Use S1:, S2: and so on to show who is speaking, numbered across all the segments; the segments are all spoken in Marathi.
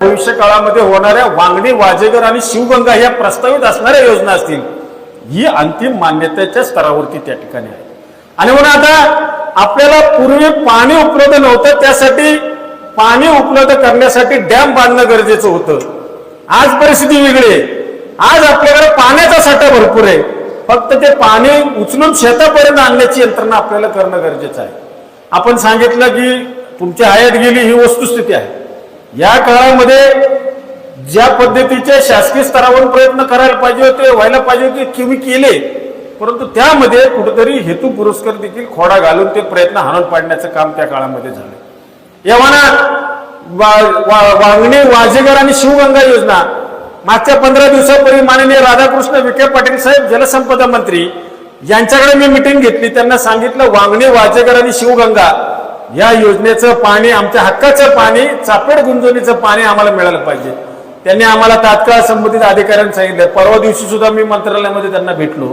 S1: भविष्य काळामध्ये होणाऱ्या वांगणी वाजेगर आणि शिवगंगा या प्रस्तावित असणाऱ्या योजना असतील ही अंतिम मान्यतेच्या स्तरावरती त्या ठिकाणी आहे. आणि म्हणून आता आपल्याला पूर्वी पाणी उपलब्ध नव्हतं त्यासाठी पाणी उपलब्ध करण्यासाठी डॅम बांधणं गरजेचं होतं. आज परिस्थिती वेगळी आहे. आज आपल्याकडे पाण्याचा साठा भरपूर आहे. फक्त ते पाणी उचलून शेतापर्यंत आणण्याची यंत्रणा आपल्याला करणं गरजेचं आहे. आपण सांगितलं की तुमची हयात गेली ही वस्तुस्थिती आहे. या काळामध्ये ज्या पद्धतीचे शासकीय स्तरावरून प्रयत्न करायला पाहिजे होते व्हायला पाहिजे होते तुम्ही केले परंतु त्यामध्ये कुठेतरी हेतू पुरस्कार देखील खोडा घालून ते प्रयत्न हाणून पाडण्याचं काम त्या काळामध्ये झालं. येवाना वा- वा- वाजेगर आणि शिवगंगा योजना. मागच्या पंधरा दिवसापूर्वी माननीय राधाकृष्ण विखे पाटील साहेब जलसंपदा मंत्री यांच्याकडे मी मिटिंग घेतली. त्यांना सांगितलं वांगणे वाजेगर आणि शिवगंगा या योजनेचं पाणी आमच्या हक्काचं पाणी चापेड गुंजवणीचं पाणी आम्हाला मिळालं पाहिजे. त्यांनी आम्हाला तात्काळ संबंधित अधिकाऱ्यांनी सांगितलं. परवा दिवशी सुद्धा मी मंत्रालयामध्ये त्यांना भेटलो.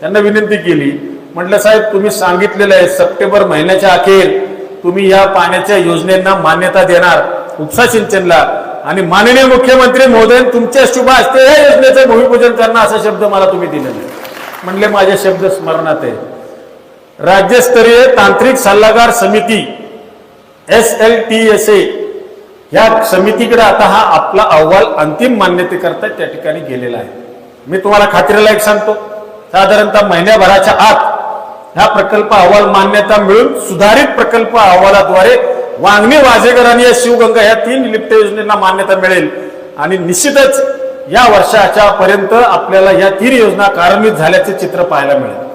S1: त्यांना विनंती केली. म्हटलं साहेब तुम्ही सांगितलेलं आहे सप्टेंबर महिन्याच्या अखेर तुम्ही या पाण्याच्या योजनेना मान्यता देणार उपसा सिंचनला. आणि माननीय मुख्यमंत्री महोदय तुमच्या शुभ असते या योजनेचं भूमिपूजन करणार असा शब्द मला तुम्ही दिलेला आहे. म्हणले माझे शब्द स्मरणात आहे राज्यस्तरीय तांत्रिक सल्लागार समिती S L T S A. या समितीकडे आता हा आपला अहवाल अंतिम मान्यतेकरता त्या ठिकाणी गेलेला आहे. मी तुम्हाला खात्रीला एक सांगतो. साधारणतः महिन्याभराच्या आत ह्या प्रकल्प अहवाल मान्यता मिळून सुधारित प्रकल्प अहवालाद्वारे वांगणी वाजेगर आणि या शिवगंगा या तीन लिप्त योजनेला मान्यता मिळेल. आणि निश्चितच या वर्षाच्या पर्यंत आपल्याला या तीन योजना कार्यान्वित झाल्याचे चित्र पाहायला मिळेल.